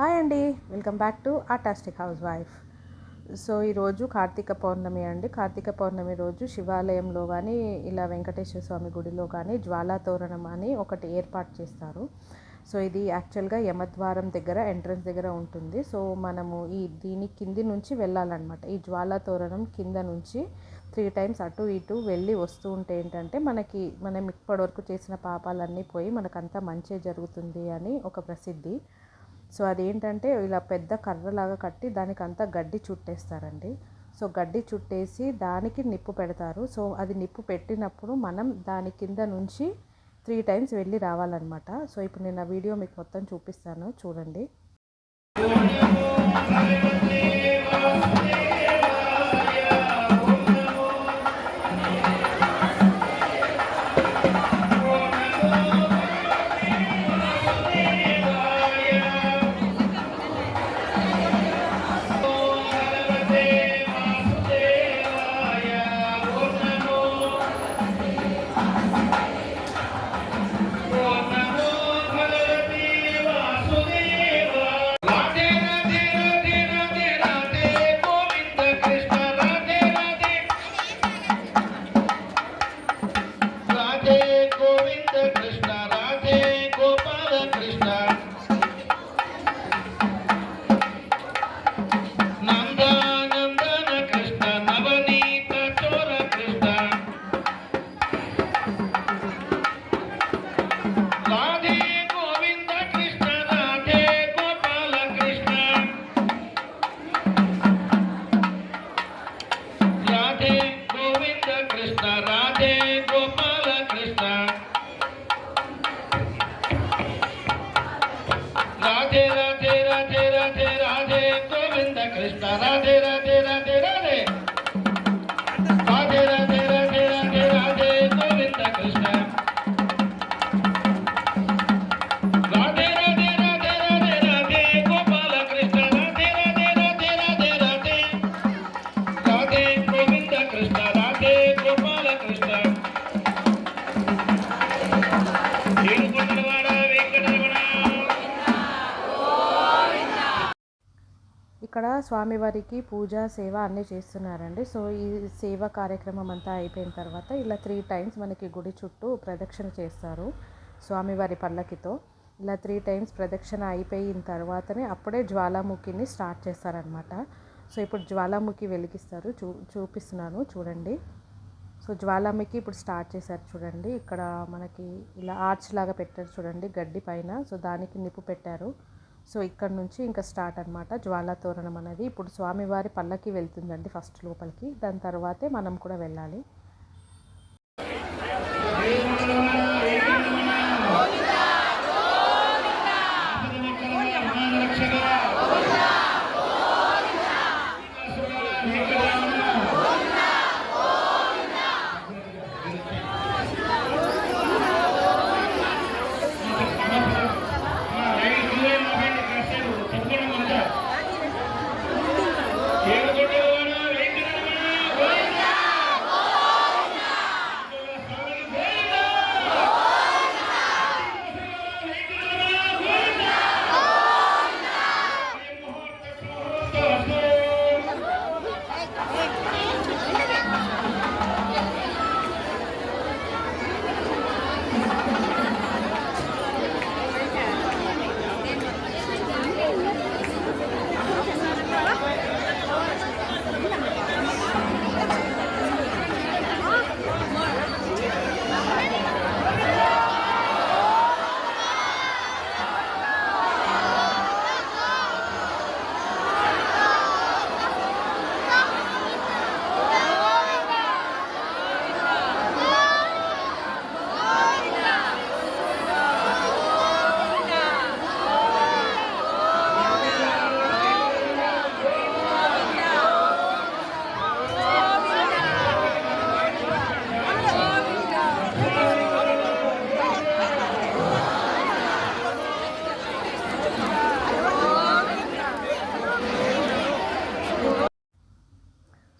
Hi అండి. Welcome back to artastic housewife so ఈరోజు కార్తీక పౌర్ణమి అండి. కార్తీక పౌర్ణమి రోజు శివాలయంలో కానీ ఇలా వెంకటేశ్వర స్వామి గుడిలో కానీ జ్వాలా తోరణం అని ఒకటి ఏర్పాటు చేస్తారు. సో ఇది యాక్చువల్గా యమద్వారం దగ్గర ఎంట్రన్స్ దగ్గర ఉంటుంది. సో మనము ఈ దీని కింది నుంచి వెళ్ళాలన్నమాట. ఈ జ్వాలా తోరణం కింద నుంచి త్రీ టైమ్స్ అటు ఇటు వెళ్ళి వస్తూ ఉంటే ఏంటంటే మనకి మనం ఇప్పటివరకు చేసిన పాపాలన్నీ పోయి మనకంతా మంచి జరుగుతుంది అని ఒక ప్రసిద్ధి. సో అదేంటంటే ఇలా పెద్ద కర్రలాగా కట్టి దానికి అంతా గడ్డి చుట్టేస్తారండి. సో గడ్డి చుట్టేసి దానికి నిప్పు పెడతారు. సో అది నిప్పు పెట్టినప్పుడు మనం దాని కింద నుంచి త్రీ టైమ్స్ వెళ్ళి రావాలన్నమాట. సో ఇప్పుడు నేను ఆ వీడియో మీకు మొత్తం చూపిస్తాను. చూడండి. El taradera de ఇక్కడ స్వామివారికి పూజ సేవ అన్నీ చేస్తున్నారండి. సో ఈ సేవ కార్యక్రమం అంతా అయిపోయిన తర్వాత ఇలా త్రీ టైమ్స్ మనకి గుడి చుట్టూ ప్రదక్షిణ చేస్తారు స్వామివారి పల్లకితో. ఇలా త్రీ టైమ్స్ ప్రదక్షిణ అయిపోయిన తర్వాతనే అప్పుడే జ్వాలాముఖిని స్టార్ట్ చేస్తారనమాట. సో ఇప్పుడు జ్వాలాముఖి వెలిగిస్తారు. చూ చూపిస్తున్నాను చూడండి. సో జ్వాలాముఖి ఇప్పుడు స్టార్ట్ చేశారు చూడండి. ఇక్కడ మనకి ఇలా ఆర్చ్ లాగా పెట్టారు చూడండి గడ్డి పైన. సో దానికి నిప్పు పెట్టారు. సో ఇక్కడ నుంచి ఇంకా స్టార్ట్ అనమాట జ్వాలా తోరణం అనేది. ఇప్పుడు స్వామివారి పల్లకి వెళ్తుందండి ఫస్ట్ లోపలికి. దాని తర్వాతే మనం కూడా వెళ్ళాలి.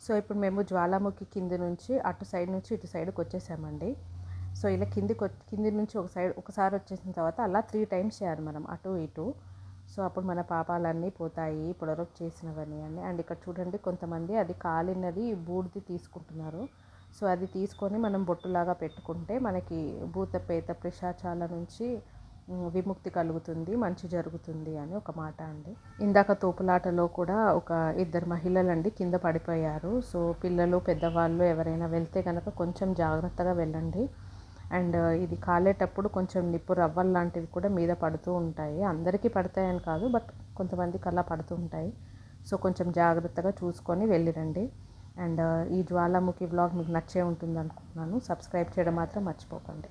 సో ఇప్పుడు మేము జ్వాలాముఖి కింది నుంచి అటు సైడ్ నుంచి ఇటు సైడ్కి వచ్చేసామండి. సో ఇలా కిందికి కింది నుంచి ఒక సైడ్ ఒకసారి వచ్చేసిన తర్వాత అలా త్రీ టైమ్స్ చేయాలి మనం అటు ఇటు. సో అప్పుడు మన పాపాలన్నీ పోతాయి పొడరొప్పు చేసినవన్నీ అండి అండ్ ఇక్కడ చూడండి కొంతమంది అది కాలినది బూడిది తీసుకుంటున్నారు. సో అది తీసుకొని మనం బొట్టులాగా పెట్టుకుంటే మనకి భూత పేత పిశాచాల నుంచి విముక్తి కలుగుతుంది మంచి జరుగుతుంది అని ఒక మాట అండి. ఇందాక తోపులాటలో కూడా ఒక ఇద్దరు మహిళలండి కింద పడిపోయారు. సో పిల్లలు పెద్దవాళ్ళు ఎవరైనా వెళ్తే కనుక కొంచెం జాగ్రత్తగా వెళ్ళండి. అండ్ ఇది కాలేటప్పుడు కొంచెం నిప్పు రవ్వలు లాంటివి కూడా మీద పడుతూ ఉంటాయి. అందరికీ పడతాయని కాదు బట్ కొంతమందికి అలా పడుతూ ఉంటాయి. సో కొంచెం జాగ్రత్తగా చూసుకొని వెళ్ళిరండి. అండ్ ఈ జ్వాలాముఖి వ్లాగ్ మీకు నచ్చే ఉంటుంది అనుకుంటున్నాను సబ్స్క్రైబ్ చేయడం మాత్రం మర్చిపోకండి.